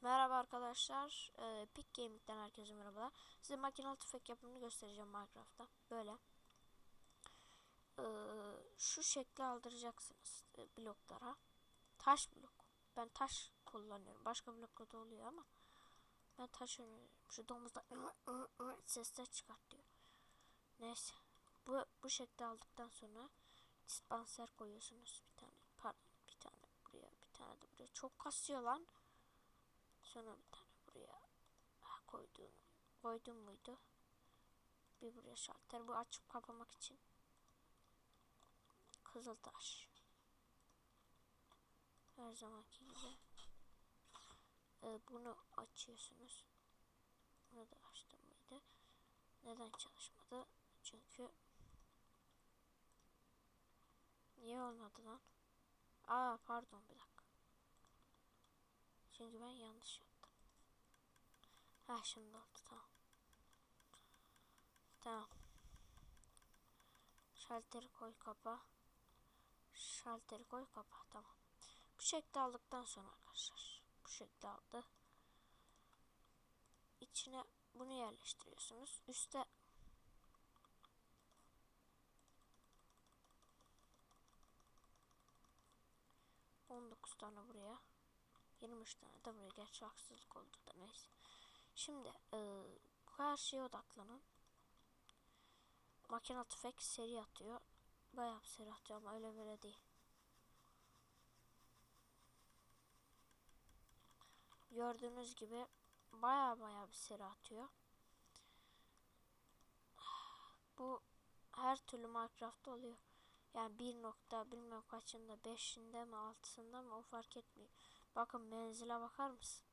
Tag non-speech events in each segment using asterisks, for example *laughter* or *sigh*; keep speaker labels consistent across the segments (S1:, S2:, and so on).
S1: Merhaba arkadaşlar. Ee, Epic Gaming'den herkese merhabalar. Size makinalı tüfek yapımını göstereceğim Minecraft'ta. Böyle. Ee, şu şekli aldıracaksınız e, bloklara. Taş blok. Ben taş kullanıyorum. Başka blokta da oluyor ama ben taş öneriyorum. Şu domuzda *laughs* sesler çıkartıyor. Neyse. Bu bu şekli aldıktan sonra dispenser koyuyorsunuz bir tane. Pardon, bir tane buraya, bir tane de buraya. Çok kasıyor lan. Sonra bir tane buraya ha, koydum. Koydum muydu? Bir buraya şalter. Bu açıp kapamak için. Kızıltaş. Her zamanki gibi. Ee, bunu açıyorsunuz. Bunu da açtım mıydı? Neden çalışmadı? Çünkü Niye olmadı lan? Aa pardon bir dakika. Çünkü ben yanlış yaptım. Ha şimdi oldu tamam. Tamam. Şalteri koy kapa. Şalteri koy kapa tamam. Bu şekilde aldıktan sonra arkadaşlar. Bu şekilde aldı. İçine bunu yerleştiriyorsunuz. Üste on dokuz tane buraya. 23 tane de buraya. Gerçi haksızlık oldu da neyse. Şimdi e, şeye odaklanın. Makina tüfek seri atıyor. Bayağı bir seri atıyor ama öyle böyle değil. Gördüğünüz gibi baya baya bir seri atıyor. Bu her türlü Minecraft'ta oluyor. Yani bir nokta bilmem kaçında beşinde mi altısında mı o fark etmiyor. Bakın menzile bakar mısın?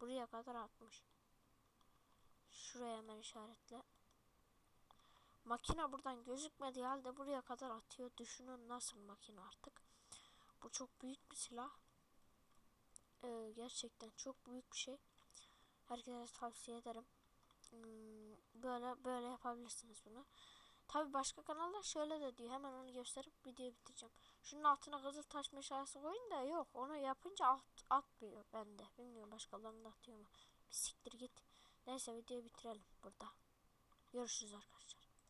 S1: Buraya kadar atmış. Şuraya hemen işaretle. Makine buradan gözükmediği halde buraya kadar atıyor. Düşünün nasıl makine artık. Bu çok büyük bir silah. Ee, gerçekten çok büyük bir şey. Herkese tavsiye ederim. Hmm, böyle böyle yapabilirsiniz bunu. Tabi başka kanallar şöyle de diyor. Hemen onu gösterip videoyu bitireceğim. Şunun altına kızıl taş meşalesi koyun da yok. Onu yapınca at, atmıyor bende. Bilmiyorum başkalarında atıyor mu. Bir siktir git. Neyse videoyu bitirelim burada. Görüşürüz arkadaşlar.